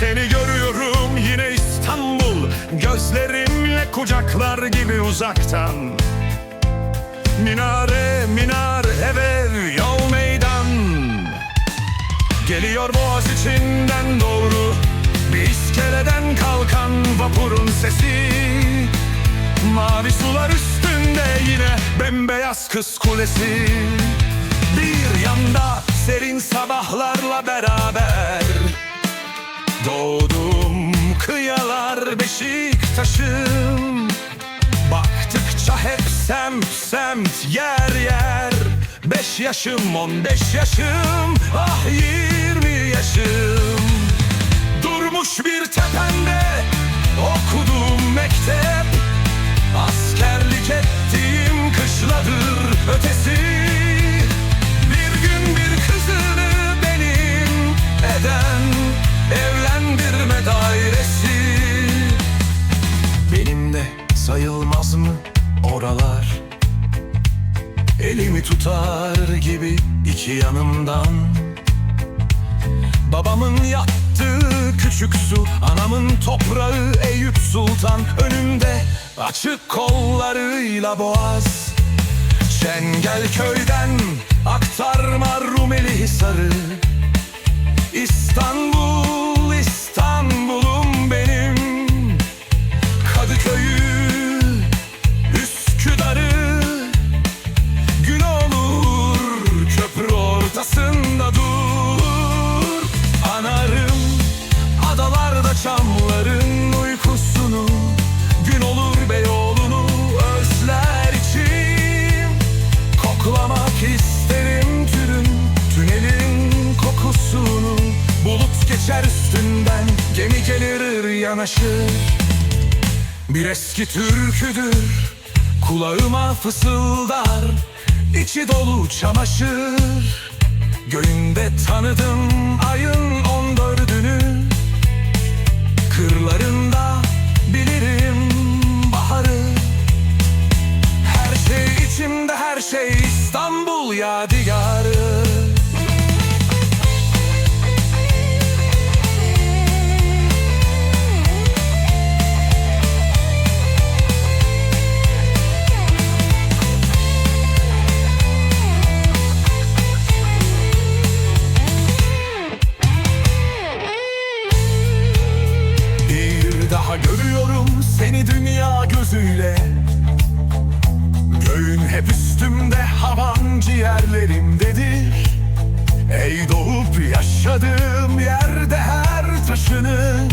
Seni görüyorum yine İstanbul. Gözlerimle kucaklar gibi uzaktan. Minare minar ev ev yol meydan. Geliyor boğaz içinden doğru. Bir iskeleden kalkan vapurun sesi. Mavi sular üstünde yine bembeyaz kız kulesi yanda serin sabahlarla beraber. Doğdum kıyalar Beşiktaş'ım Baktıkça hep semt semt yer yer. Beş yaşım on beş yaşım. Ah yirmi Benim de sayılmaz mı oralar? Elimi tutar gibi iki yanımdan. Babamın yattığı küçük su Anamın toprağı Eyüp Sultan. Önümde açık kollarıyla boğaz. Çengelköy'den aktarma Rumeli Hisarı. İstanbul, yanaşır. Bir eski türküdür Kulağıma fısıldar içi dolu çamaşır. Göğünde tanıdım ayın on dördünü. Kırlarında bilirim baharı. Her şey içimde her şey İstanbul yadigarı görüyorum seni dünya gözüyle. Göğün hep üstümde havan ciğerlerimdedir Ey doğup yaşadığım yerde her taşını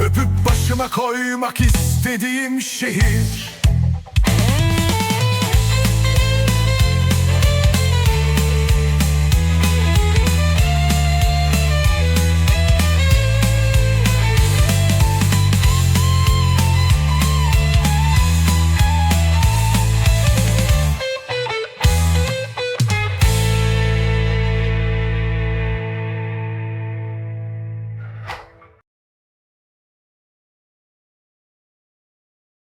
Öpüp başıma koymak istediğim şehir